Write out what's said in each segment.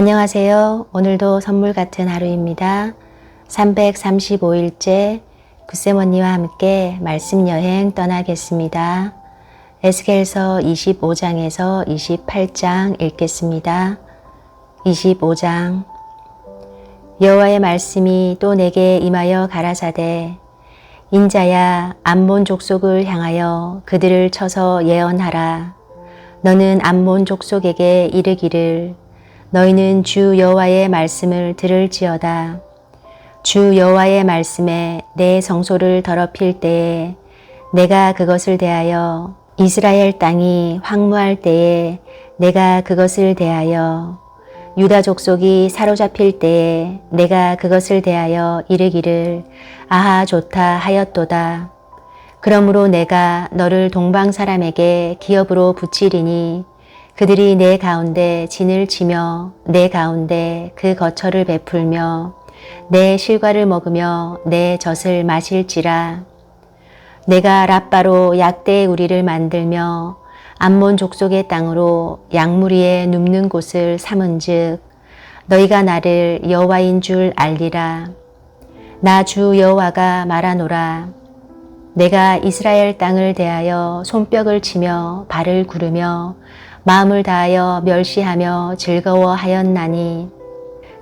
안녕하세요. 오늘도 선물 같은 하루입니다. 335일째 구쌤 언니와 함께 말씀 여행 떠나겠습니다. 에스겔서 25장에서 28장 읽겠습니다. 25장 여호와의 말씀이 또 내게 임하여 가라사대 인자야 암몬 족속을 향하여 그들을 쳐서 예언하라 너는 암몬 족속에게 이르기를 너희는 주 여호와의 말씀을 들을지어다. 주 여호와의 말씀에 내 성소를 더럽힐 때에 내가 그것을 대하여 이스라엘 땅이 황무할 때에 내가 그것을 대하여 유다 족속이 사로잡힐 때에 내가 그것을 대하여 이르기를 아하 좋다 하였도다. 그러므로 내가 너를 동방 사람에게 기업으로 붙이리니 그들이 내 가운데 진을 치며 내 가운데 그 거처를 베풀며 내 실과를 먹으며 내 젖을 마실지라. 내가 라빠로 약대의 우리를 만들며 암몬 족속의 땅으로 양무리에 눕는 곳을 삼은즉 너희가 나를 여호와인 줄 알리라. 나 주 여호와가 말하노라. 내가 이스라엘 땅을 대하여 손뼉을 치며 발을 구르며 마음을 다하여 멸시하며 즐거워하였나니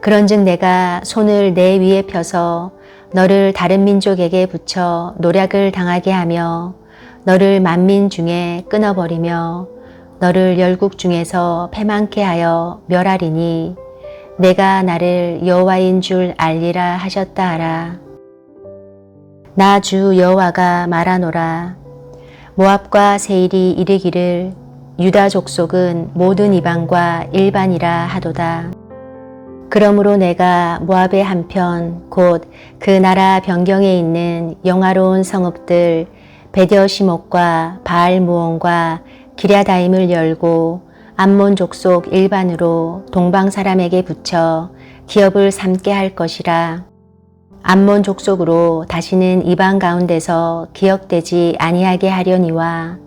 그런즉 내가 손을 내 위에 펴서 너를 다른 민족에게 붙여 노략을 당하게 하며 너를 만민 중에 끊어버리며 너를 열국 중에서 패망케 하여 멸하리니 내가 나를 여호와인 줄 알리라 하셨다 하라. 나 주 여호와가 말하노라. 모압과 세일이 이르기를 유다 족속은 모든 이방과 일반이라 하도다. 그러므로 내가 모압의 한편 곧 그 나라 변경에 있는 영화로운 성읍들 베디어시목과 바알무온과 기랴다임을 열고 암몬 족속 일반으로 동방 사람에게 붙여 기업을 삼게 할 것이라. 암몬 족속으로 다시는 이방 가운데서 기억되지 아니하게 하려니와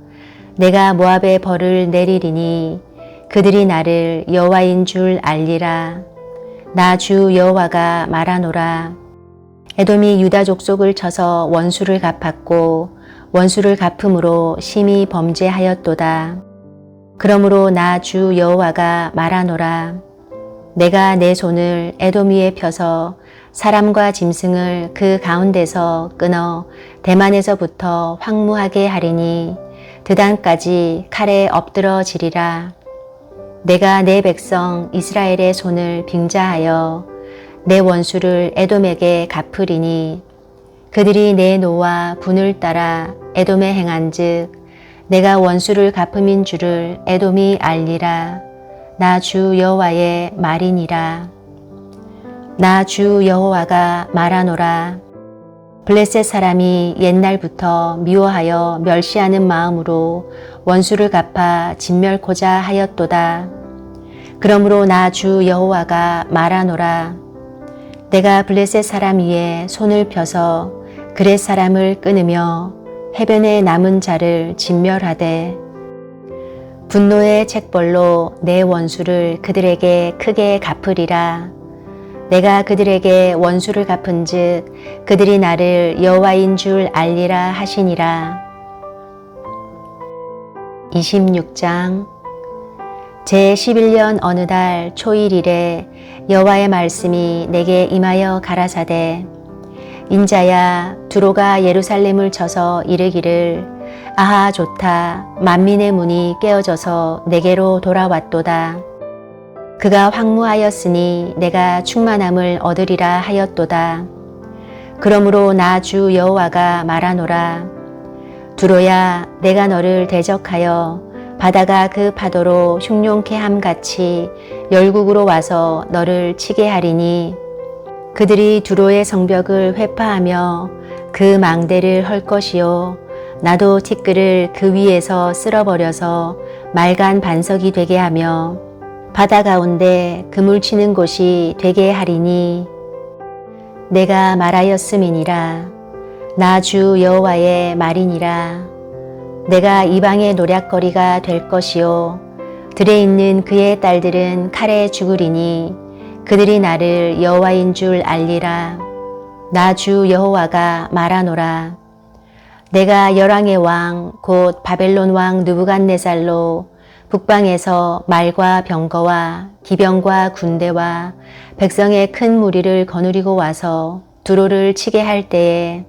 내가 모압의 벌을 내리리니 그들이 나를 여호와인 줄 알리라. 나 주 여호와가 말하노라. 에돔이 유다 족속을 쳐서 원수를 갚았고 원수를 갚음으로 심히 범죄하였도다. 그러므로 나 주 여호와가 말하노라. 내가 내 손을 에돔 위에 펴서 사람과 짐승을 그 가운데서 끊어 대만에서부터 황무하게 하리니 드단까지 칼에 엎드러지리라. 내가 내 백성 이스라엘의 손을 빙자하여 내 원수를 에돔에게 갚으리니 그들이 내 노와 분을 따라 에돔에 행한즉 내가 원수를 갚음인 줄을 에돔이 알리라. 나 주 여호와의 말이니라. 나 주 여호와가 말하노라. 블레셋 사람이 옛날부터 미워하여 멸시하는 마음으로 원수를 갚아 진멸코자 하였도다. 그러므로 나 주 여호와가 말하노라. 내가 블레셋 사람 위에 손을 펴서 그렛 사람을 끊으며 해변에 남은 자를 진멸하되 분노의 책벌로 내 원수를 그들에게 크게 갚으리라. 내가 그들에게 원수를 갚은즉 그들이 나를 여호와인 줄 알리라 하시니라. 26장 제 11년 어느 달 초일일에 여호와의 말씀이 내게 임하여 가라사대 인자야 두로가 예루살렘을 쳐서 이르기를 아하 좋다 만민의 문이 깨어져서 내게로 돌아왔도다 그가 황무하였으니 내가 충만함을 얻으리라 하였도다. 그러므로 나 주 여호와가 말하노라. 두로야 내가 너를 대적하여 바다가 그 파도로 흉룡케 함같이 열국으로 와서 너를 치게 하리니 그들이 두로의 성벽을 회파하며 그 망대를 헐 것이요. 나도 티끌을 그 위에서 쓸어버려서 맑은 반석이 되게 하며 바다 가운데 그물 치는 곳이 되게 하리니 내가 말하였음이니라 나 주 여호와의 말이니라 내가 이방의 노략거리가 될 것이요 들에 있는 그의 딸들은 칼에 죽으리니 그들이 나를 여호와인 줄 알리라. 나 주 여호와가 말하노라. 내가 열왕의 왕 곧 바벨론 왕 느부갓네살로 북방에서 말과 병거와 기병과 군대와 백성의 큰 무리를 거느리고 와서 두로를 치게 할 때에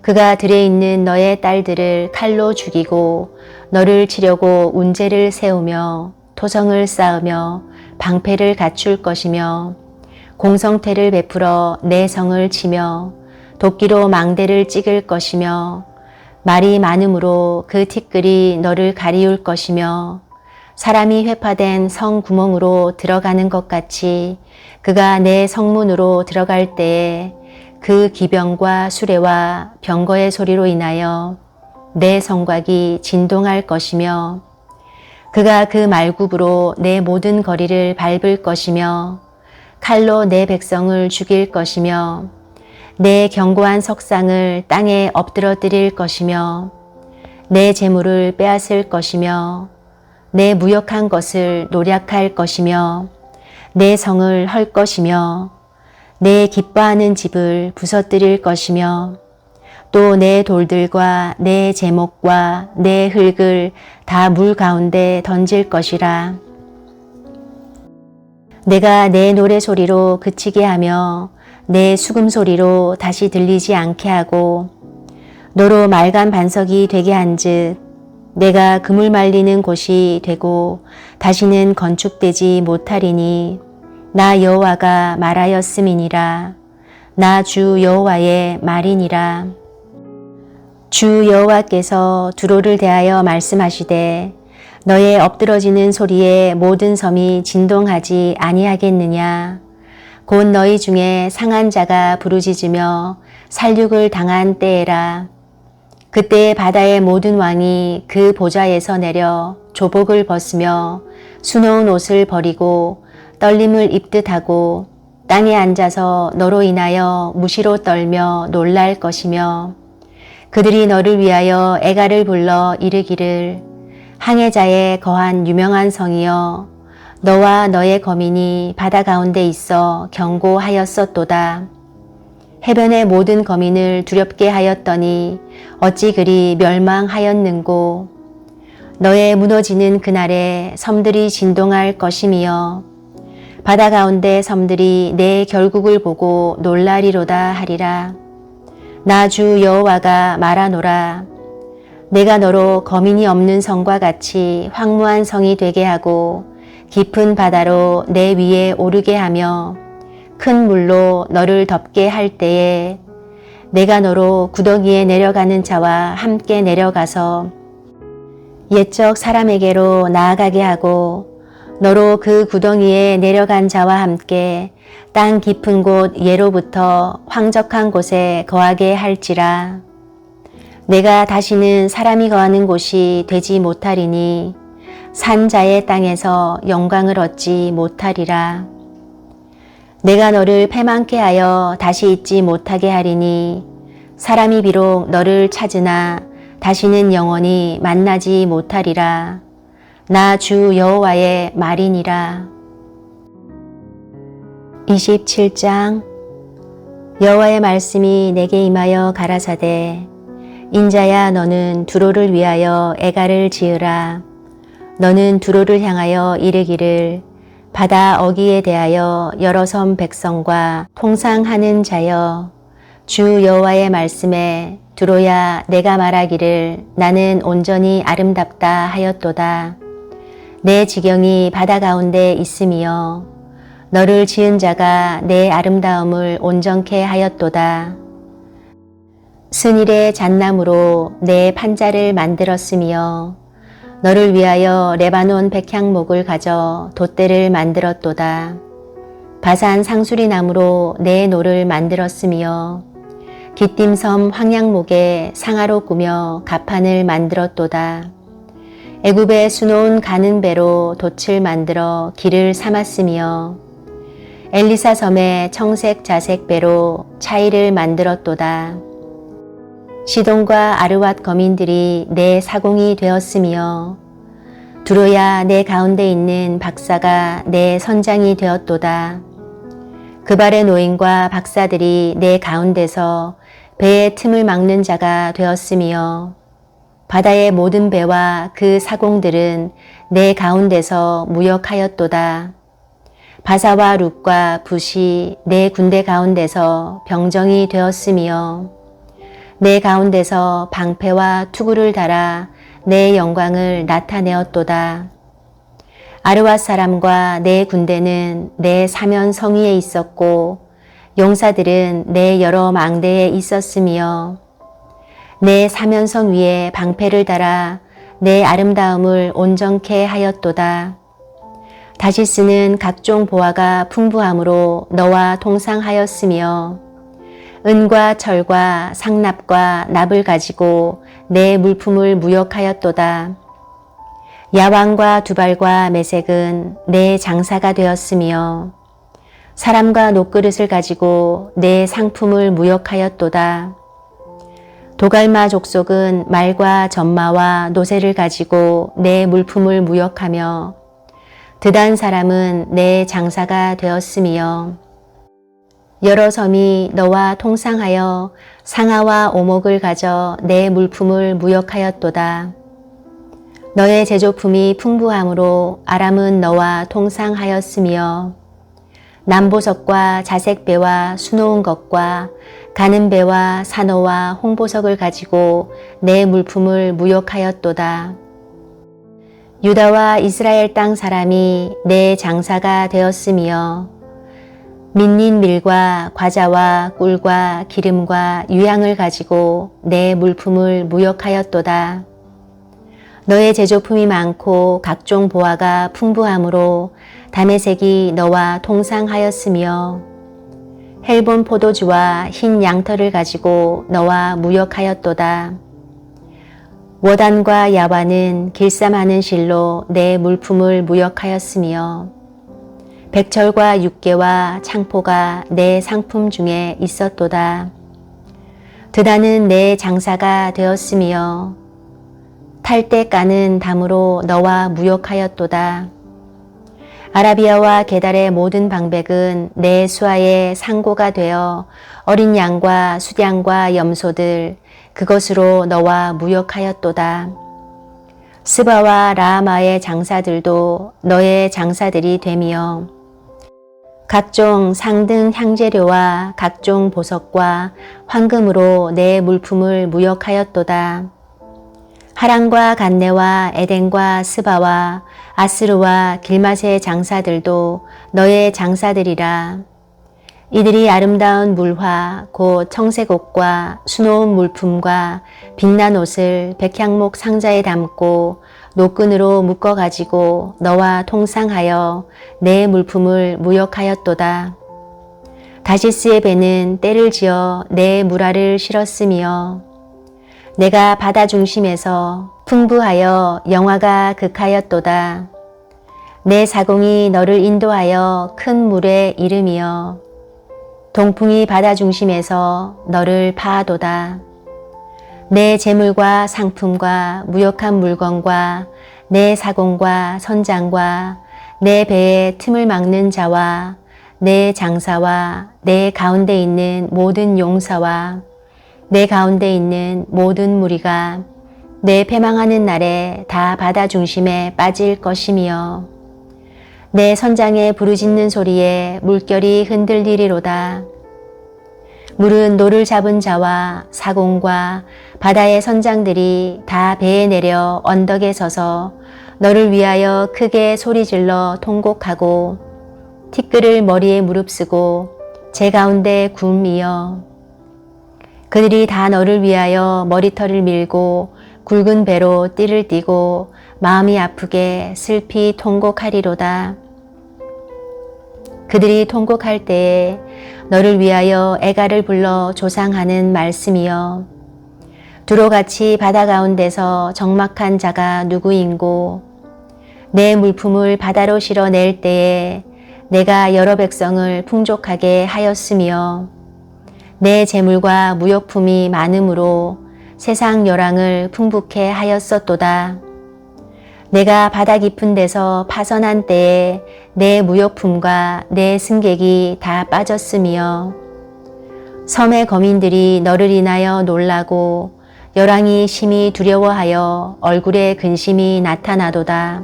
그가 들에 있는 너의 딸들을 칼로 죽이고 너를 치려고 운제를 세우며 토성을 쌓으며 방패를 갖출 것이며 공성태를 베풀어 내 성을 치며 도끼로 망대를 찍을 것이며 말이 많음으로 그 티끌이 너를 가리울 것이며 사람이 회파된 성 구멍으로 들어가는 것 같이 그가 내 성문으로 들어갈 때에 그 기병과 수레와 병거의 소리로 인하여 내 성곽이 진동할 것이며 그가 그 말굽으로 내 모든 거리를 밟을 것이며 칼로 내 백성을 죽일 것이며 내 견고한 석상을 땅에 엎드러뜨릴 것이며 내 재물을 빼앗을 것이며 내 무역한 것을 노략할 것이며 내 성을 헐 것이며 내 기뻐하는 집을 부서뜨릴 것이며 또 내 돌들과 내 제목과 내 흙을 다 물 가운데 던질 것이라. 내가 내 노래 소리로 그치게 하며 내 수금 소리로 다시 들리지 않게 하고 너로 맑은 반석이 되게 한즉 내가 그물 말리는 곳이 되고 다시는 건축되지 못하리니 나 여호와가 말하였음이니라. 나 주 여호와의 말이니라. 주 여호와께서 두로를 대하여 말씀하시되 너의 엎드러지는 소리에 모든 섬이 진동하지 아니하겠느냐? 곧 너희 중에 상한 자가 부르짖으며 살육을 당한 때에라 그때 바다의 모든 왕이 그 보좌에서 내려 조복을 벗으며 수놓은 옷을 버리고 떨림을 입듯 하고 땅에 앉아서 너로 인하여 무시로 떨며 놀랄 것이며 그들이 너를 위하여 애가를 불러 이르기를 항해자의 거한 유명한 성이여 너와 너의 거민이 바다 가운데 있어 경고하였었도다. 해변의 모든 거민을 두렵게 하였더니 어찌 그리 멸망하였는고? 너의 무너지는 그날에 섬들이 진동할 것이며 바다 가운데 섬들이 내 결국을 보고 놀라리로다 하리라. 나 주 여호와가 말하노라. 내가 너로 거민이 없는 성과 같이 황무한 성이 되게 하고 깊은 바다로 내 위에 오르게 하며 큰 물로 너를 덮게 할 때에 내가 너로 구덩이에 내려가는 자와 함께 내려가서 옛적 사람에게로 나아가게 하고 너로 그 구덩이에 내려간 자와 함께 땅 깊은 곳 예로부터 황적한 곳에 거하게 할지라. 내가 다시는 사람이 거하는 곳이 되지 못하리니 산자의 땅에서 영광을 얻지 못하리라. 내가 너를 패망케 하여 다시 잊지 못하게 하리니 사람이 비록 너를 찾으나 다시는 영원히 만나지 못하리라. 나 주 여호와의 말이니라. 27장 여호와의 말씀이 내게 임하여 가라사대 인자야 너는 두로를 위하여 애가를 지으라 너는 두로를 향하여 이르기를 바다 어기에 대하여 여러 섬 백성과 통상하는 자여 주 여호와의 말씀에 두로야 내가 말하기를 나는 온전히 아름답다 하였도다. 내 지경이 바다 가운데 있으며 너를 지은 자가 내 아름다움을 온전케 하였도다. 스닐의 잣나무로 내 판자를 만들었으며 너를 위하여 레바논 백향목을 가져 돛대를 만들었도다. 바산 상수리 나무로 내 노를 만들었으며 기띔섬 황양목에 상아로 꾸며 가판을 만들었도다. 애굽에 수놓은 가는 배로 돛을 만들어 길을 삼았으며 엘리사 섬에 청색 자색 배로 차이를 만들었도다. 시돈과 아르왓 거민들이 내 사공이 되었으며 두루야 내 가운데 있는 박사가 내 선장이 되었도다. 그 발의 노인과 박사들이 내 가운데서 배의 틈을 막는 자가 되었으며 바다의 모든 배와 그 사공들은 내 가운데서 무역하였도다. 바사와 룻과 붓이 내 군대 가운데서 병정이 되었으며 내 가운데서 방패와 투구를 달아 내 영광을 나타내었도다. 아르와 사람과 내 군대는 내 사면 성위에 있었고 용사들은 내 여러 망대에 있었으며 내 사면성 위에 방패를 달아 내 아름다움을 온전케 하였도다. 다시 쓰는 각종 보화가 풍부함으로 너와 동상하였으며 은과 철과 상납과 납을 가지고 내 물품을 무역하였도다. 야왕과 두발과 매색은 내 장사가 되었으며 사람과 녹그릇을 가지고 내 상품을 무역하였도다. 도갈마 족속은 말과 전마와 노새를 가지고 내 물품을 무역하며 드단 사람은 내 장사가 되었으며 여러 섬이 너와 통상하여 상아와 오목을 가져 내 물품을 무역하였도다. 너의 제조품이 풍부함으로 아람은 너와 통상하였으며 남보석과 자색배와 수놓은 것과 가는 배와 산호와 홍보석을 가지고 내 물품을 무역하였도다. 유다와 이스라엘 땅 사람이 내 장사가 되었으며 민린 밀과 과자와 꿀과 기름과 유향을 가지고 내 물품을 무역하였도다. 너의 제조품이 많고 각종 보화가 풍부함으로 담의색이 너와 통상하였으며 헬본 포도주와 흰 양털을 가지고 너와 무역하였도다. 워단과 야와는 길쌈하는 실로 내 물품을 무역하였으며 백철과 육개와 창포가 내 상품 중에 있었도다. 드다는 내 장사가 되었으며 탈때 까는 담으로 너와 무역하였도다. 아라비아와 게달의 모든 방백은 내 수하의 상고가 되어 어린 양과 수양과 염소들 그것으로 너와 무역하였도다. 스바와 라마의 장사들도 너의 장사들이 되며 각종 상등 향재료와 각종 보석과 황금으로 내 물품을 무역하였도다. 하란과 간네와 에덴과 스바와 아스루와 길맛의 장사들도 너의 장사들이라. 이들이 아름다운 물화 곧 청색 옷과 수놓은 물품과 빛난 옷을 백향목 상자에 담고 노끈으로 묶어 가지고 너와 통상하여 내 물품을 무역하였도다. 다시스의 배는 때를 지어 내 무라를 실었으며 내가 바다 중심에서 풍부하여 영화가 극하였도다. 내 사공이 너를 인도하여 큰 물에 이름이여 동풍이 바다 중심에서 너를 파하도다. 내 재물과 상품과 무역한 물건과 내 사공과 선장과 내 배의 틈을 막는 자와 내 장사와 내 가운데 있는 모든 용사와 내 가운데 있는 모든 무리가 내 패망하는 날에 다 바다 중심에 빠질 것이며 내 선장의 부르짖는 소리에 물결이 흔들리리로다. 물은 노를 잡은 자와 사공과 바다의 선장들이 다 배에 내려 언덕에 서서 너를 위하여 크게 소리질러 통곡하고 티끌을 머리에 무릅쓰고 제 가운데 굼이여 그들이 다 너를 위하여 머리털을 밀고 굵은 배로 띠를 띠고 마음이 아프게 슬피 통곡하리로다. 그들이 통곡할 때에 너를 위하여 애가를 불러 조상하는 말씀이여. 두로같이 바다 가운데서 적막한 자가 누구인고? 내 물품을 바다로 실어 낼 때에 내가 여러 백성을 풍족하게 하였으며 내 재물과 무역품이 많으므로 세상 열왕을 풍부케 하였었도다. 내가 바다 깊은 데서 파선한 때에 내 무역품과 내 승객이 다 빠졌으며 섬의 거민들이 너를 인하여 놀라고 열왕이 심히 두려워하여 얼굴에 근심이 나타나도다.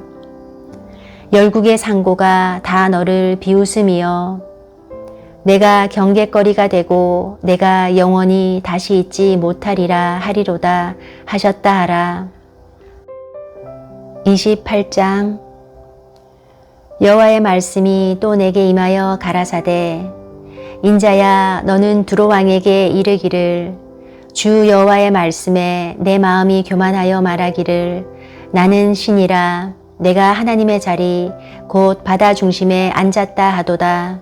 열국의 상고가 다 너를 비웃음이여 내가 경계거리가 되고 내가 영원히 다시 잊지 못하리라 하리로다 하셨다 하라. 28장 여호와의 말씀이 또 내게 임하여 가라사대 인자야 너는 두로 왕에게 이르기를 주 여호와의 말씀에 내 마음이 교만하여 말하기를 나는 신이라 내가 하나님의 자리 곧 바다 중심에 앉았다 하도다.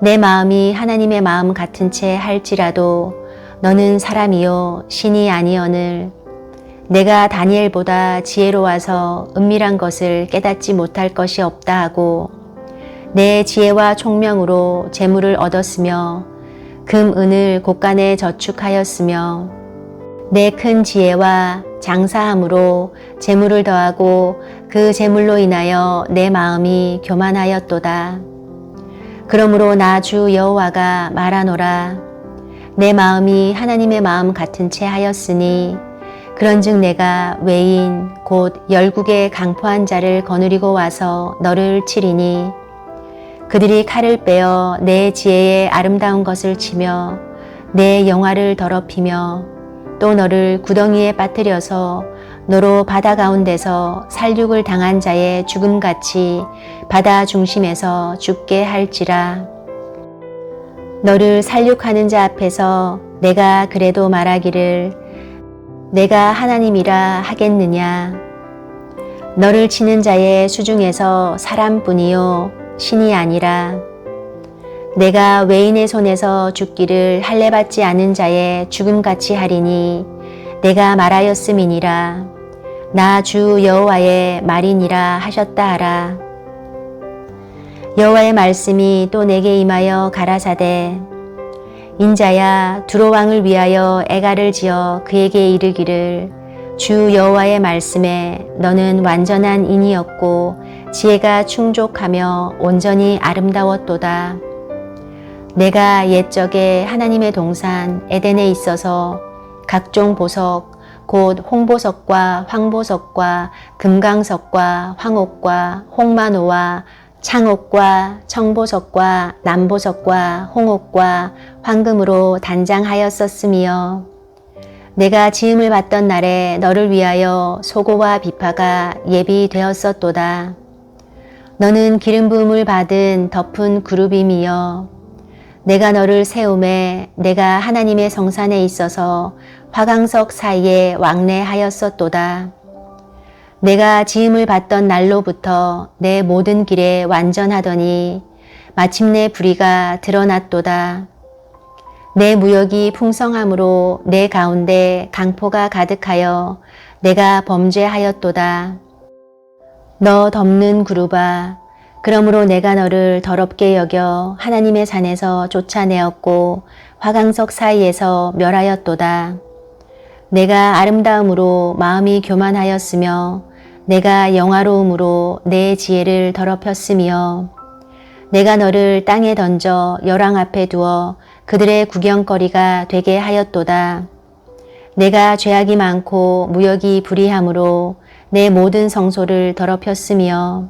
내 마음이 하나님의 마음 같은 채 할지라도 너는 사람이요 신이 아니언을 내가 다니엘보다 지혜로워서 은밀한 것을 깨닫지 못할 것이 없다 하고 내 지혜와 총명으로 재물을 얻었으며 금, 은을 곳간에 저축하였으며 내 큰 지혜와 장사함으로 재물을 더하고 그 재물로 인하여 내 마음이 교만하였도다. 그러므로 나 주 여호와가 말하노라. 내 마음이 하나님의 마음 같은 채 하였으니 그런즉 내가 외인 곧 열국의 강포한 자를 거느리고 와서 너를 치리니 그들이 칼을 빼어 내 지혜의 아름다운 것을 치며 내 영화를 더럽히며 또 너를 구덩이에 빠뜨려서 너로 바다 가운데서 살육을 당한 자의 죽음같이 바다 중심에서 죽게 할지라. 너를 살육하는 자 앞에서 내가 그래도 말하기를 내가 하나님이라 하겠느냐. 너를 치는 자의 수중에서 사람뿐이요 신이 아니라. 내가 외인의 손에서 죽기를 할례받지 않은 자의 죽음같이 하리니 내가 말하였음이니라. 나 주 여호와의 말이니라 하셨다 하라. 여호와의 말씀이 또 내게 임하여 가라사대 인자야 두로 왕을 위하여 애가를 지어 그에게 이르기를 주 여호와의 말씀에 너는 완전한 인이었고 지혜가 충족하며 온전히 아름다웠도다. 내가 옛적에 하나님의 동산 에덴에 있어서 각종 보석 곧 홍보석과 황보석과 금강석과 황옥과 홍만호와 창옥과 청보석과 남보석과 홍옥과 황금으로 단장하였었으며 내가 지음을 받던 날에 너를 위하여 소고와 비파가 예비되었었도다. 너는 기름 부음을 받은 덮은 그룹임이여 내가 너를 세움에 내가 하나님의 성산에 있어서 화강석 사이에 왕래하였었도다. 내가 지음을 받던 날로부터 내 모든 길에 완전하더니 마침내 불의가 드러났도다. 내 무역이 풍성함으로 내 가운데 강포가 가득하여 내가 범죄하였도다. 너 덮는 그루바 그러므로 내가 너를 더럽게 여겨 하나님의 산에서 쫓아내었고 화강석 사이에서 멸하였도다. 내가 아름다움으로 마음이 교만하였으며 내가 영화로움으로 내 지혜를 더럽혔으며 내가 너를 땅에 던져 열왕 앞에 두어 그들의 구경거리가 되게 하였도다. 내가 죄악이 많고 무역이 불의함으로 내 모든 성소를 더럽혔으며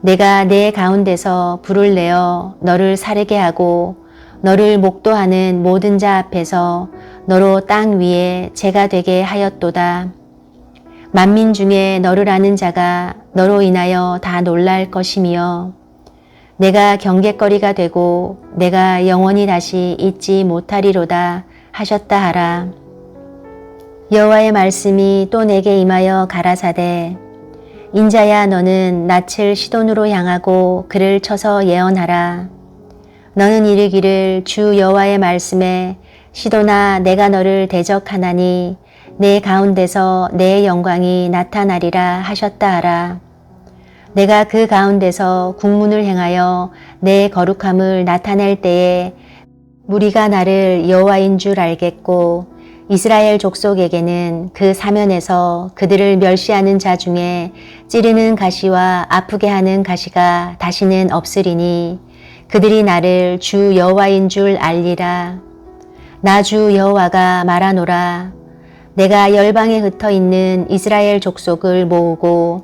내가 내 가운데서 불을 내어 너를 사르게 하고 너를 목도하는 모든 자 앞에서 너로 땅 위에 재가 되게 하였도다. 만민 중에 너를 아는 자가 너로 인하여 다 놀랄 것이며 내가 경계거리가 되고 내가 영원히 다시 잊지 못하리로다 하셨다 하라. 여호와의 말씀이 또 내게 임하여 가라사대 인자야 너는 낯을 시돈으로 향하고 그를 쳐서 예언하라. 너는 이르기를 주 여호와의 말씀에 시도나 내가 너를 대적하나니 내 가운데서 내 영광이 나타나리라 하셨다 하라. 내가 그 가운데서 국문을 행하여 내 거룩함을 나타낼 때에 무리가 나를 여호와인 줄 알겠고 이스라엘 족속에게는 그 사면에서 그들을 멸시하는 자 중에 찌르는 가시와 아프게 하는 가시가 다시는 없으리니 그들이 나를 주 여호와인 줄 알리라. 나 주 여호와가 말하노라. 내가 열방에 흩어 있는 이스라엘 족속을 모으고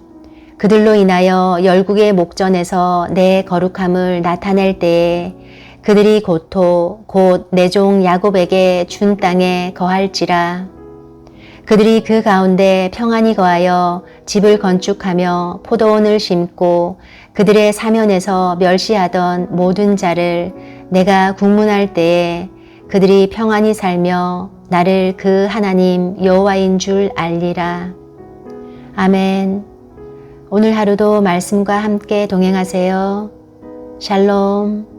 그들로 인하여 열국의 목전에서 내 거룩함을 나타낼 때에 그들이 고토 곧 내 종 야곱에게 준 땅에 거할지라. 그들이 그 가운데 평안히 거하여 집을 건축하며 포도원을 심고 그들의 사면에서 멸시하던 모든 자를 내가 국문할 때에 그들이 평안히 살며 나를 그 하나님 여호와인 줄 알리라. 아멘. 오늘 하루도 말씀과 함께 동행하세요. 샬롬.